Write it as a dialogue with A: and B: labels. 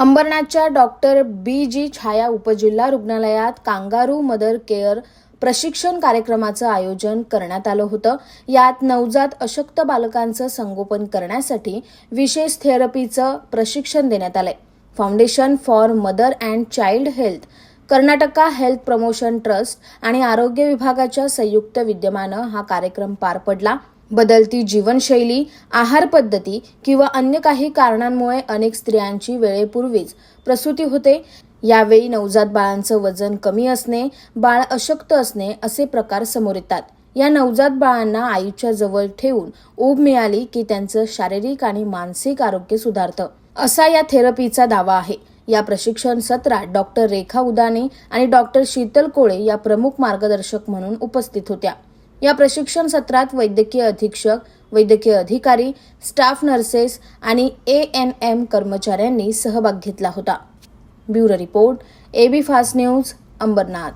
A: अंबरनाथच्या doctor बी जी छाया उपजिल्हा रुग्णालयात kangaroo mother care प्रशिक्षण कार्यक्रमाचं आयोजन करण्यात आलं होतं. यात नवजात अशक्त बालकांचं संगोपन करण्यासाठी विशेष थेरपीचं प्रशिक्षण देण्यात आलंय. Foundation for mother and child health Karnataka health promotion trust आणि आरोग्य विभागाच्या संयुक्त विद्यमानं हा कार्यक्रम पार पडला. बदलती जीवनशैली आहार पद्धती किंवा अन्य काही कारणांमुळे अनेक स्त्रियांची वेळेपूर्वीच प्रसूती होते. यावेळी नवजात बाळांचं वजन कमी असणे बाळ अशक्त असणे असे प्रकार समोर येतात. या नवजात बाळांना आईच्या जवळ ठेवून ऊब मिळाली की त्यांचं शारीरिक आणि मानसिक आरोग्य सुधारतं. असा या थेरपीचा दावा आहे. या प्रशिक्षण सत्रात डॉक्टर रेखा उदाने आणि डॉक्टर शीतल कोळे या प्रमुख मार्गदर्शक म्हणून उपस्थित होत्या. या प्रशिक्षण सत्रात वैद्यकीय अधीक्षक वैद्यकीय अधिकारी स्टाफ नर्सेस आणि ए एन एम कर्मचाऱ्यांनी सहभाग घेतला होता. Bureau report AB fast news Ambernath.